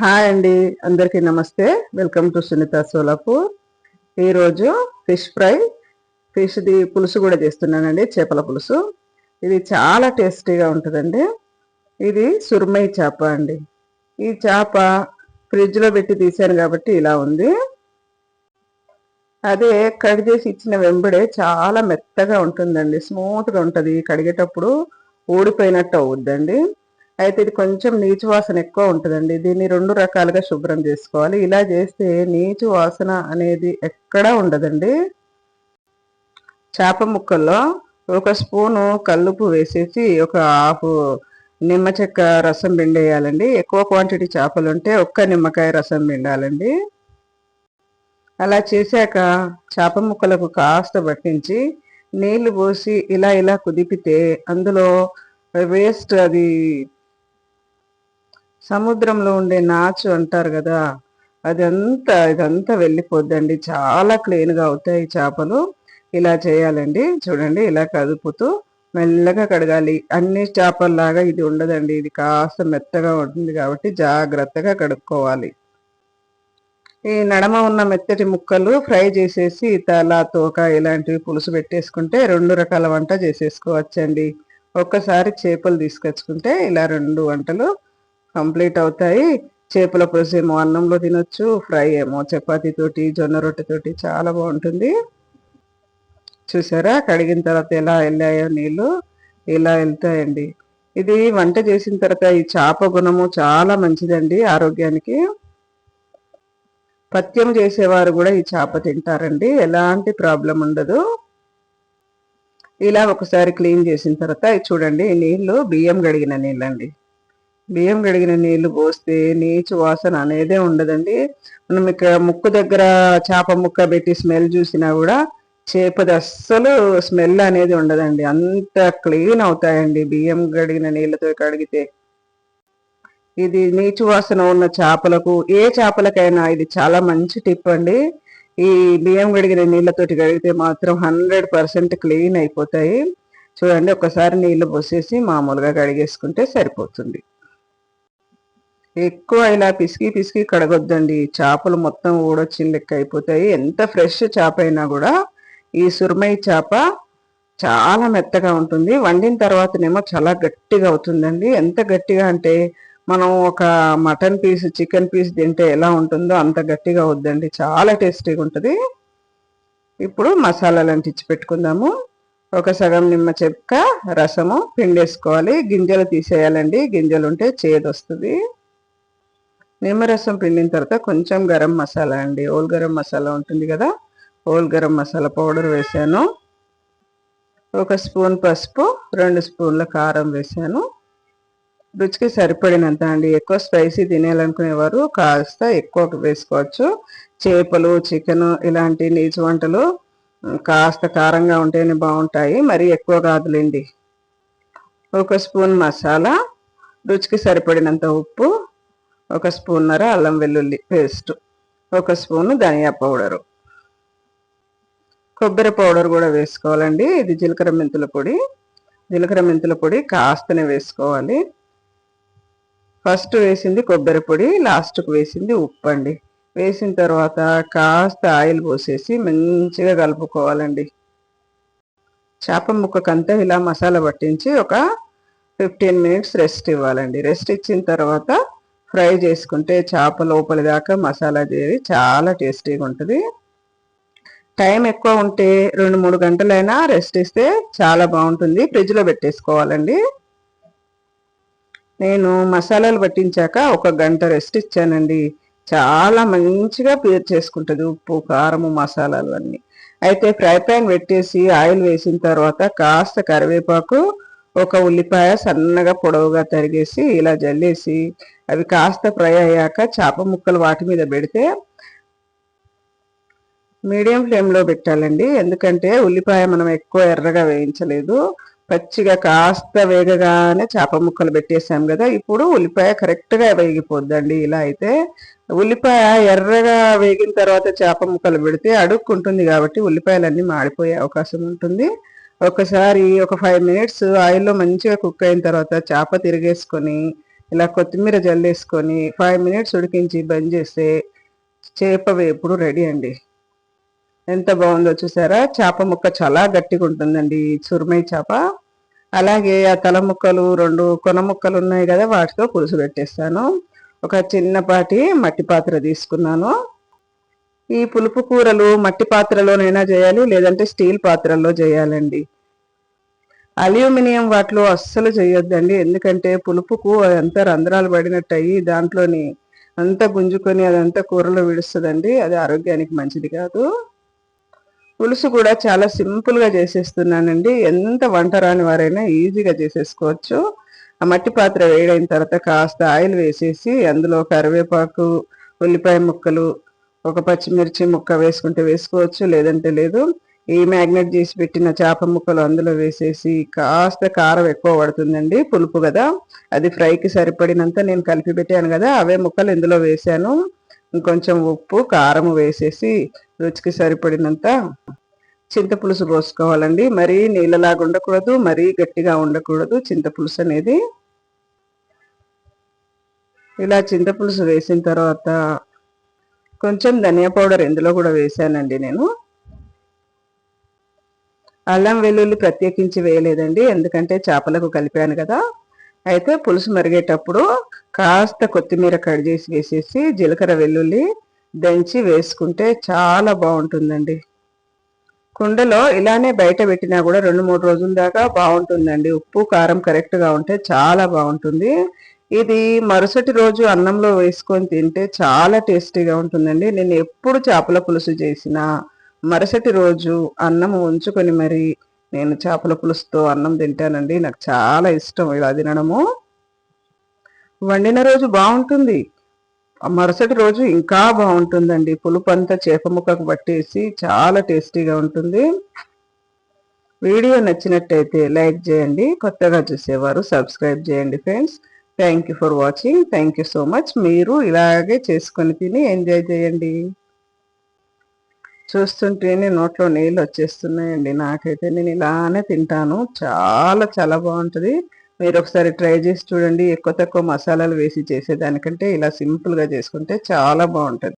Hi అండి అందరికీ నమస్తే. Welcome to Sunita Solapur. ఈరోజు ఫిష్ ఫ్రై ఫిష్ది పులుసు కూడా చేస్తున్నానండి చేపల పులుసు. ఇది చాలా టేస్టీగా ఉంటుందండి. ఇది సుర్మై చేప అండి. ఈ చేప ఫ్రిడ్జ్లో పెట్టి తీశాను కాబట్టి ఇలా ఉంది. అదే కట్ చేసి ఇచ్చిన వెంబడే చాలా మెత్తగా ఉంటుందండి స్మూత్గా ఉంటుంది. కడిగేటప్పుడు ఊడిపోయినట్టు అవుద్దండి. అయితే ఇది కొంచెం నీచు వాసన ఎక్కువ ఉంటుందండి. దీన్ని రెండు రకాలుగా శుభ్రం చేసుకోవాలి. ఇలా చేస్తే నీచు వాసన అనేది ఎక్కడా ఉండదండి. చేప ముక్కల్లో ఒక స్పూను కల్లుపు వేసేసి ఒక హాఫ్ నిమ్మ చెక్క రసం పిండేయాలండి. ఎక్కువ క్వాంటిటీ చేపలు ఉంటే ఒక్క నిమ్మకాయ రసం పిండాలండి. అలా చేశాక చేప ముక్కలకు కాస్త పట్టించి నీళ్ళు పోసి ఇలా ఇలా కుదిపితే అందులో వేస్ట్ అది సముద్రంలో ఉండే నాచు అంటారు కదా అదంతా ఇదంతా వెళ్ళిపోద్దండి. చాలా క్లీన్గా అవుతాయి చేపలు. ఇలా చేయాలండి. చూడండి ఇలా కదుపుతూ మెల్లగా కడగాలి. అన్ని చేపల్లాగా ఇది ఉండదండి. ఇది కాస్త మెత్తగా ఉంటుంది కాబట్టి జాగ్రత్తగా కడుక్కోవాలి. ఈ నడమ ఉన్న మెత్తటి ముక్కలు ఫ్రై చేసేసి తల తోక ఇలాంటివి పులుసు పెట్టేసుకుంటే రెండు రకాల వంట చేసేసుకోవచ్చండి. ఒక్కసారి చేపలు తీసుకొచ్చుకుంటే ఇలా రెండు వంటలు కంప్లీట్ అవుతాయి. చేపల పులుసు ఏమో అన్నంలో తినొచ్చు ఫ్రై ఏమో చపాతీతోటి జొన్న రొట్టెతోటి చాలా బాగుంటుంది. చూసారా? కడిగిన తర్వాత ఎలా వెళ్ళాయో నీళ్ళు ఇలా వెళ్తాయండి. ఇది వంట చేసిన తర్వాత ఈ చేప గుణము చాలా మంచిదండి ఆరోగ్యానికి. పత్యం చేసేవారు కూడా ఈ చేప తింటారండి. ఎలాంటి ప్రాబ్లం ఉండదు. ఇలా ఒకసారి క్లీన్ చేసిన తర్వాత చూడండి నీళ్ళు బియ్యం గడిగిన నీళ్ళండి. బియ్యం కడిగిన నీళ్ళు పోస్తే నీచు వాసన అనేదే ఉండదండి. మనం ఇక్కడ ముక్కు దగ్గర చేప ముక్క పెట్టి స్మెల్ చూసినా కూడా చేపది అస్సలు స్మెల్ అనేది ఉండదండి. అంత క్లీన్ అవుతాయండి బియ్యం కడిగిన నీళ్ళతో కడిగితే. ఇది నీచు వాసన ఉన్న చేపలకు ఏ చేపలకైనా ఇది చాలా మంచి టిప్ అండి. ఈ బియ్యం కడిగిన నీళ్ళతోటి కడిగితే మాత్రం హండ్రెడ్ పర్సెంట్ క్లీన్ అయిపోతాయి. చూడండి ఒకసారి నీళ్ళు పోసేసి మామూలుగా కడిగేసుకుంటే సరిపోతుంది. ఎక్కువ ఇలా పిసికి పిసికి కడగొద్దండి. చేపలు మొత్తం ఊడొచ్చిన లెక్క అయిపోతాయి. ఎంత ఫ్రెష్ చేప అయినా కూడా ఈ సురమై చేప చాలా మెత్తగా ఉంటుంది. వండిన తర్వాతనేమో చాలా గట్టిగా అవుతుందండి. ఎంత గట్టిగా అంటే మనం ఒక మటన్ పీస్ చికెన్ పీస్ తింటే ఎలా ఉంటుందో అంత గట్టిగా అవుద్దండి. చాలా టేస్టీగా ఉంటుంది. ఇప్పుడు మసాలాలు అంటించి పెట్టుకుందాము. ఒక సగం నిమ్మ చెక్క రసము పిండేసుకోవాలి. గింజలు తీసేయాలండి. గింజలు ఉంటే చేదు వస్తుంది నిమ్మరసం పిండిన తర్వాత కొంచెం గరం మసాలా అండి. ఓల్ గరం మసాలా ఉంటుంది కదా? ఓల్ గరం మసాలా పౌడర్ వేసాను. ఒక స్పూన్ పసుపు రెండు స్పూన్ల కారం వేసాను. రుచికి సరిపడినంత అండి. ఎక్కువ స్పైసీ తినేయాలనుకునేవారు కాస్త ఎక్కువ వేసుకోవచ్చు. చేపలు చికెన్ ఇలాంటి నీచు వంటలు కాస్త కారంగా ఉంటేనే బాగుంటాయి. మరి ఎక్కువ కాదులేండి. ఒక స్పూన్ మసాలా రుచికి సరిపడినంత ఉప్పు ఒక స్పూన్నర అల్లం వెల్లుల్లి పేస్ట్ ఒక స్పూను ధనియా పౌడరు. కొబ్బరి పౌడర్ కూడా వేసుకోవాలండి. ఇది జీలకర్ర మెంతుల పొడి. జీలకర్ర మెంతుల పొడి కాస్తనే వేసుకోవాలి. ఫస్ట్ వేసింది కొబ్బరి పొడి లాస్ట్కు వేసింది ఉప్పు అండి వేసిన తర్వాత కాస్త ఆయిల్ పోసేసి మంచిగా కలుపుకోవాలండి. చేప ముక్కకంతా ఇలా మసాలా పట్టించి ఒక ఫిఫ్టీన్ మినిట్స్ రెస్ట్ ఇవ్వాలండి. రెస్ట్ ఇచ్చిన తర్వాత ఫ్రై చేసుకుంటే చేప లోపలి దాకా మసాలా చేరి చాలా టేస్టీగా ఉంటుంది. టైం ఎక్కువ ఉంటే రెండు మూడు గంటలైనా రెస్ట్ ఇస్తే చాలా బాగుంటుంది. ఫ్రిడ్జ్లో పెట్టేసుకోవాలండి. నేను మసాలాలు పట్టించాక ఒక గంట రెస్ట్ ఇచ్చానండి. చాలా మంచిగా పేర్ చేసుకుంటుంది ఉప్పు కారము మసాలాలు అన్నీ. అయితే ఫ్రై ప్యాన్ పెట్టేసి ఆయిల్ వేసిన తర్వాత కాస్త కరివేపాకు ఒక ఉల్లిపాయ సన్నగా పొడవుగా తరిగేసి ఇలా జల్లేసి అవి కాస్త ఫ్రై అయ్యాక చేప ముక్కలు వాటి మీద పెడితే మీడియం ఫ్లేమ్లో పెట్టాలండి. ఎందుకంటే ఉల్లిపాయ మనం ఎక్కువ ఎర్రగా వేయించలేదు. పచ్చిగా కాస్త వేగగానే చేప ముక్కలు పెట్టేసాం కదా. ఇప్పుడు ఉల్లిపాయ కరెక్ట్గా వేగిపోద్దండి. ఇలా అయితే ఉల్లిపాయ ఎర్రగా వేగిన తర్వాత చేప ముక్కలు పెడితే అడుక్కుంటుంది కాబట్టి ఉల్లిపాయలన్నీ మాడిపోయే అవకాశం ఉంటుంది. ఒకసారి ఒక ఫైవ్ మినిట్స్ ఆయిల్లో మంచిగా కుక్ అయిన తర్వాత చేప తిరిగేసుకొని ఇలా కొత్తిమీర జల్లేసుకొని ఫైవ్ మినిట్స్ ఉడికించి బంద్ చేస్తే చేప వేపుడు రెడీ అండి. ఎంత బాగుందో చూసారా? చేప ముక్క చాలా గట్టిగా ఉంటుందండి చురుమై చేప. అలాగే ఆ తల ముక్కలు రెండు కొన ముక్కలు ఉన్నాయి కదా వాటితో పులుసు పెట్టేస్తాను. ఒక చిన్నపాటి మట్టి పాత్ర తీసుకున్నాను. ఈ పులుపు కూరలు మట్టి పాత్రలోనైనా చేయాలి లేదంటే స్టీల్ పాత్రల్లో చేయాలండి. అల్యూమినియం వాటిలో అస్సలు చేయొద్దండి. ఎందుకంటే పులుపుకు అదంతా రంధ్రాలు పడినట్టు అయ్యి దాంట్లోని అంతా గుంజుకొని అదంతా కూరలో విడుస్తుందండి. అది ఆరోగ్యానికి మంచిది కాదు. పులుసు కూడా చాలా సింపుల్గా చేసేస్తున్నానండి. ఎంత వంట రాని వారైనా ఈజీగా చేసేసుకోవచ్చు. ఆ మట్టి పాత్ర వేడైన తర్వాత కాస్త ఆయిల్ వేసేసి అందులో కరివేపాకు ఉల్లిపాయ ముక్కలు ఒక పచ్చిమిర్చి ముక్క వేసుకుంటే వేసుకోవచ్చు లేదంటే లేదు. ఈ మ్యాగ్నెట్ చేసి పెట్టిన చేప ముక్కలు అందులో వేసేసి కాస్త కారం ఎక్కువ పడుతుందండి పులుపు కదా. అది ఫ్రైకి సరిపడినంత నేను కలిపి పెట్టాను కదా అవే ముక్కలు ఇందులో వేసాను. ఇంకొంచెం ఉప్పు కారం వేసేసి రుచికి సరిపడినంత చింతపులుసు పోసుకోవాలండి. మరీ నీళ్ళలాగా ఉండకూడదు మరీ గట్టిగా ఉండకూడదు చింతపులుసు అనేది. ఇలా చింతపులుసు వేసిన తర్వాత కొంచెం ధనియా పౌడర్ ఇందులో కూడా వేసానండి నేను. అల్లం వెల్లుల్లి ప్రత్యేకించి వేయలేదండి ఎందుకంటే చేపలకు కలిపాను కదా. అయితే పులుసు మరిగేటప్పుడు కాస్త కొత్తిమీర కట్ చేసి వేసేసి జీలకర్ర వెల్లుల్లి దంచి వేసుకుంటే చాలా బాగుంటుందండి. కుండలో ఇలానే బయట పెట్టినా కూడా రెండు మూడు రోజుల దాకా బాగుంటుందండి. ఉప్పు కారం కరెక్ట్గా ఉంటే చాలా బాగుంటుంది. ఇది మరుసటి రోజు అన్నంలో వేసుకొని తింటే చాలా టేస్టీగా ఉంటుందండి. నేను ఎప్పుడు చేపల పులుసు చేసినా మరుసటి రోజు అన్నం ఉంచుకొని మరి నేను చేపల పులుసుతో అన్నం తింటానండి. నాకు చాలా ఇష్టం ఇలా తినడము. వండిన రోజు బాగుంటుంది. మరుసటి రోజు ఇంకా బాగుంటుందండి. పులుపు అంతా చేప ముక్కకు పట్టేసి చాలా టేస్టీగా ఉంటుంది. వీడియో నచ్చినట్టయితే లైక్ చేయండి. కొత్తగా చూసేవారు సబ్స్క్రైబ్ చేయండి friends. Thank you for watching thank you so much మీరు ఇలాగే చేసుకొని తిని ఎంజాయ్ చేయండి. చూస్తుంటేనే నోట్లో నీళ్ళు వచ్చేస్తున్నాయండి. నాకైతే నేను ఇలానే తింటాను. చాలా చాలా బాగుంటుంది. మీరు ఒకసారి ట్రై చేసి చూడండి. ఎక్కువ తక్కువ మసాలాలు వేసి చేసేదానికంటే ఇలా సింపుల్గా చేసుకుంటే చాలా బాగుంటుంది.